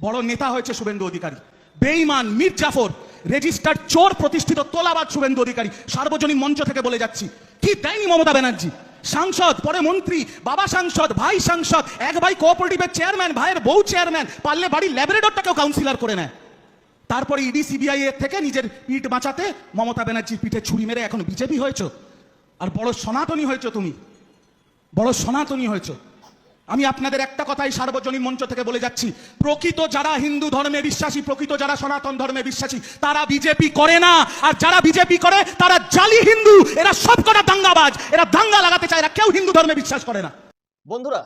বড় নেতা হয়েছে শুভেন্দু অধিকারী। বেইমান মীর জাফর, রেজিস্টার্ড চোর প্রতিষ্ঠিত তোলাবাদ শুভেন্দু অধিকারী। সার্বজনীন মঞ্চ থেকে বলে যাচ্ছি, কি দেয়নি মমতা ব্যানার্জি? সাংসদ, পরে মন্ত্রী, বাবা সাংসদ, ভাই সাংসদ, এক ভাই কোঅপারেটিভের চেয়ারম্যান ভাইয়ের বউ চেয়ারম্যান পারলে বাড়ির ল্যাবরেটরটাকেও কাউন্সিলর করে নেয়। তারপরে ইডি, সিবিআই এর থেকে নিজের পিঠ বাঁচাতে মমতা ব্যানার্জির পিঠে ছুরি মেরে এখন বিজেপি হয়েছ। আর বড় সনাতনী হয়েছ তুমি। বড় সনাতনী হয়েছ। আমি আপনাদের একটা কথাই সার্বজনীন মঞ্চ থেকে বলে যাচ্ছি। প্রকৃত যারা হিন্দু ধর্মে বিশ্বাসী, প্রকৃত যারা সনাতন ধর্মে বিশ্বাসী, তারা বিজেপি করে না। আর যারা বিজেপি করে, তারা জালি হিন্দু। এরা সবকটা দাঙ্গাবাজ। এরা দাঙ্গা লাগাতে চায় এরা কেউ হিন্দু ধর্মে বিশ্বাস করে না। বন্ধুরা,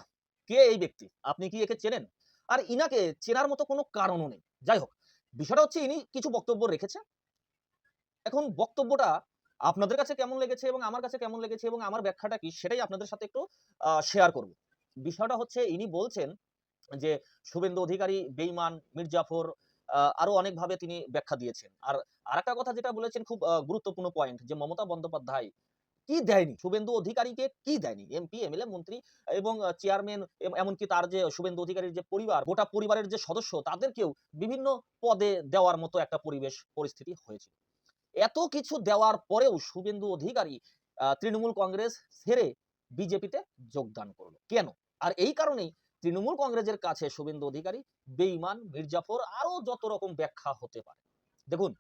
কে এই ব্যক্তি? আপনি কি একে চেনেন? আর ইনাকে চেনার মতো কোনো কারণও নেই। যাই হোক, বিষয়টা হচ্ছে ইনি কিছু বক্তব্য রেখেছে এখন বক্তব্যটা আপনাদের কাছে কেমন লেগেছে এবং আমার কাছে কেমন লেগেছে এবং আমার ব্যাখ্যাটা কি, সেটাই আপনাদের সাথে একটু শেয়ার করব। বিষয়টা হচ্ছে ইনি বলছেন যে শুভেন্দু অধিকারী, বেইমান, মির্জাফর আরও অনেকভাবে তিনি ব্যাখ্যা দিয়েছেন। আর আরেকটা কথা যেটা বলেছেন খুব গুরুত্বপূর্ণ পয়েন্ট যে মমতা বন্দ্যোপাধ্যায় কি দেয়নি? শুভেন্দু অধিকারীকে কি দেয়নি? এমপি এমএলএ মন্ত্রী এবং চেয়ারম্যান এমনকি তার যে শুভেন্দু অধিকারীর যে পরিবার, গোটা পরিবারের যে সদস্য, তাদেরকেও বিভিন্ন পদে দেওয়ার মতো একটা পরিবেশ, পরিস্থিতি হয়েছিল এত কিছু দেওয়ার পরেও শুভেন্দু অধিকারী তৃণমূল কংগ্রেস ছেড়ে বিজেপিতে যোগদান করল। কেন? আর এই কারণেই তৃণমূল কংগ্রেসের কাছে শুভেন্দু অধিকারী বেইমান মির্জাফর আরও যত রকম ব্যাখ্যা হতে পারে। দেখুন,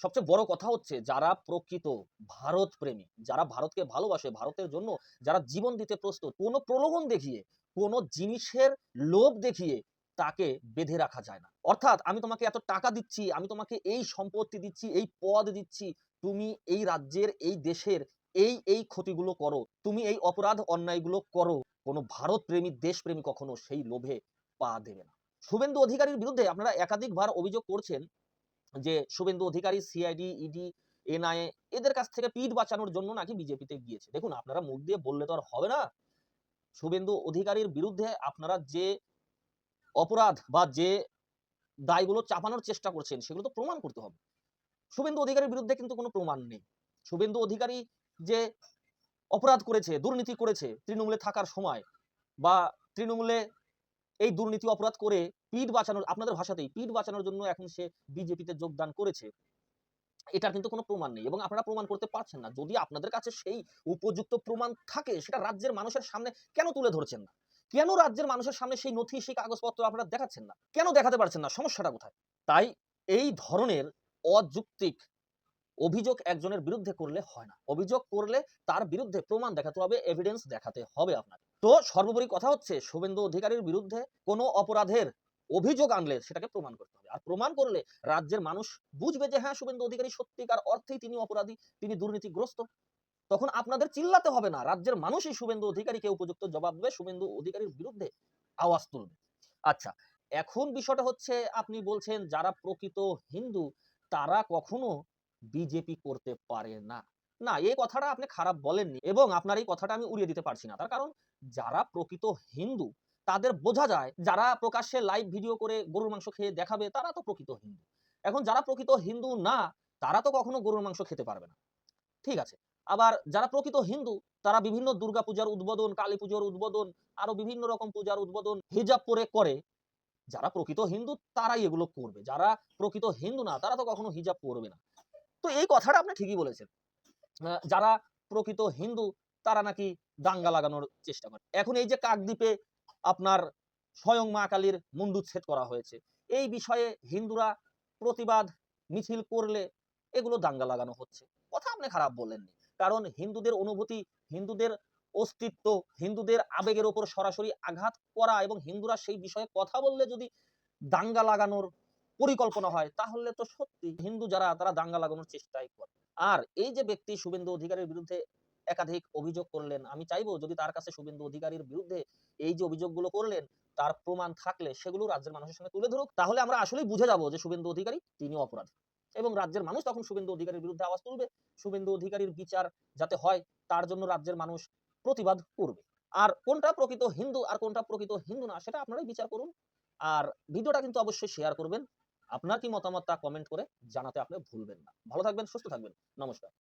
সবচেয়ে বড় কথা হচ্ছে যারা প্রকৃত ভারত প্রেমী যারা ভারতকে ভালোবাসে, ভারতের জন্য যারা জীবন দিতে প্রস্তুত, কোনো প্রলোভন দেখিয়ে, কোনো জিনিসের লোভ দেখিয়ে তাকে বেঁধে রাখা যায় না। অর্থাৎ আমি তোমাকে এত টাকা দিচ্ছি, আমি তোমাকে এই সম্পত্তি দিচ্ছি, এই পদ দিচ্ছি, তুমি এই রাজ্যের, এই দেশের এই এই ক্ষতিগুলো করো, তুমি এই অপরাধ অন্যায়গুলো করো, কোনো ভারত প্রেমী দেশপ্রেমী কখনো সেই লোভে পা দেবে না। শুভেন্দু অধিকারীর বিরুদ্ধে আপনারা একাধিকবার অভিযোগ করছেন যে Suvendu Adhikari CID ED NIA এদের কাছ থেকে পিঠ বাঁচানোর জন্য নাকি বিজেপিতে গিয়েছে। দেখুন, আপনারা মুখ দিয়ে বললে তো আর হবে না। শুভেন্দু অধিকারীর বিরুদ্ধে আপনারা যে অপরাধ বা যে দায়গুলো চাপানোর চেষ্টা করছেন, সেগুলো তো প্রমাণ করতে হবে। শুভেন্দু অধিকারীর বিরুদ্ধে কিন্তু কোনো প্রমাণ নেই। শুভেন্দু অধিকারী যে অপরাধ করেছে, দুর্নীতি করেছে তৃণমূলে থাকার সময় বা তৃণমূলে এই দুর্নীতি অপরাধ করে পিঠ বাঁচানোর, আপনাদের ভাষাতেই পিঠ বাঁচানোর জন্য এখন সে বিজেপিতে যোগদান করেছে, এটার কিন্তু কোনো প্রমাণ নেই এবং আপনারা প্রমাণ করতে পারছেন না। যদি আপনাদের কাছে সেই উপযুক্ত প্রমাণ থাকে, সেটা রাজ্যের মানুষের সামনে কেন তুলে ধরছেন না? কেন রাজ্যের মানুষের সামনে সেই নথি, সেই কাগজপত্র আপনারা দেখাচ্ছেন না? কেন দেখাতে পারছেন না? সমস্যাটা কোথায়? তাই এই ধরনের অযৌক্তিক অভিযোগ একজনের বিরুদ্ধে করলে হয় না। অভিযোগ করলে তার বিরুদ্ধে প্রমাণ দেখাতে হবে এভিডেন্স দেখাতে হবে আপনাকে। তো সর্বোপরি কথা হচ্ছে, শুভেন্দু অধিকারীর বিরুদ্ধে কোনো অপরাধের অভিযোগ আনলে সেটাকে প্রমাণ করতে হবে। আর প্রমাণ করলে রাজ্যের মানুষ বুঝবে যে হ্যাঁ শুভেন্দু অধিকারী সত্যিকার অর্থেই তিনি অপরাধী, তিনি দুর্নীতিগ্রস্ত। তখন আপনাদের চিল্লাতে হবে না, রাজ্যের মানুষই শুভেন্দু অধিকারীকে উপযুক্ত জবাব দেবে, শুভেন্দু অধিকারীর বিরুদ্ধে আওয়াজ তুলবে। আচ্ছা এখন বিষয়টা হচ্ছে, আপনি বলছেন যারা প্রকৃত হিন্দু, তারা কখনো বিজেপি করতে পারে না। না, এই কথাটা আপনি খারাপ বলেননি এবং আপনার এই কথাটা আমি উড়িয়ে দিতে পারছি না। তার কারণ যারা প্রকৃত হিন্দু, তাদের বোঝা যায় যারা প্রকাশ্যে লাইভ ভিডিও করে গরুর মাংস খেয়ে দেখাবে, তারা তো প্রকৃত হিন্দু। এখন যারা প্রকৃত হিন্দু না, তারা তো কখনো গরুর মাংস খেতে পারবে না। ঠিক আছে? আবার যারা প্রকৃত হিন্দু, তারা বিভিন্ন দুর্গা পূজার উদ্বোধন, কালী পুজোর উদ্বোধন, আরও বিভিন্ন রকম পূজার উদ্বোধন, হিজাব পরে করে। যারা প্রকৃত হিন্দু, তারাই এগুলো করবে। যারা প্রকৃত হিন্দু না, তারা তো কখনো হিজাব পরবে না। তো এই কথাটা আপনি ঠিকই বলেছেন। যারা প্রকৃত হিন্দু, তারা নাকি দাঙ্গা লাগানোর চেষ্টা করে। এখন এই যে কাকদ্বীপে আপনার স্বয়ং মা কালীর মুন্ডুচ্ছেদ করা হয়েছে, এই বিষয়ে হিন্দুরা প্রতিবাদ, মিছিল করলে এগুলো দাঙ্গা লাগানো হচ্ছে। কথা আপনি খারাপ বললেননি। কারণ হিন্দুদের অনুভূতি, হিন্দুদের অস্তিত্ব, হিন্দুদের আবেগের ওপর সরাসরি আঘাত করা এবং হিন্দুরা সেই বিষয়ে কথা বললে যদি দাঙ্গা লাগানোর পরিকল্পনা হয়, তাহলে তো সত্যি হিন্দু যারা, তারা দাঙ্গা লাগানোর চেষ্টাই করে। আর এই যে ব্যক্তি শুভেন্দু অধিকারীর বিরুদ্ধে একাধিক অভিযোগ করলেন, আমি চাইব যদি তার কাছে শুভেন্দু অধিকারীর বিরুদ্ধে এই যে অভিযোগগুলো করলেন, তার প্রমাণ থাকলে সেগুলো রাজ্যের মানুষের সঙ্গে তুলে ধরুক, তাহলে আমরা আসলেই বুঝে যাব যে শুভেন্দু অধিকারী তিনি অপরাধী। এবং রাজ্যের মানুষ তখন শুভেন্দু অধিকারীর বিরুদ্ধে আওয়াজ তুলবে, শুভেন্দু অধিকারীর বিচার যাতে হয়, তার জন্য রাজ্যের মানুষ প্রতিবাদ করবে। আর কোনটা প্রকৃত হিন্দু আর কোনটা প্রকৃত হিন্দু না, সেটা আপনারাই বিচার করুন। আর ভিডিওটা কিন্তু অবশ্যই শেয়ার করবেন। আপনার কি মতামত তা কমেন্ট করে জানাতে আপনি ভুলবেন না। ভালো থাকবেন, সুস্থ থাকবেন। নমস্কার।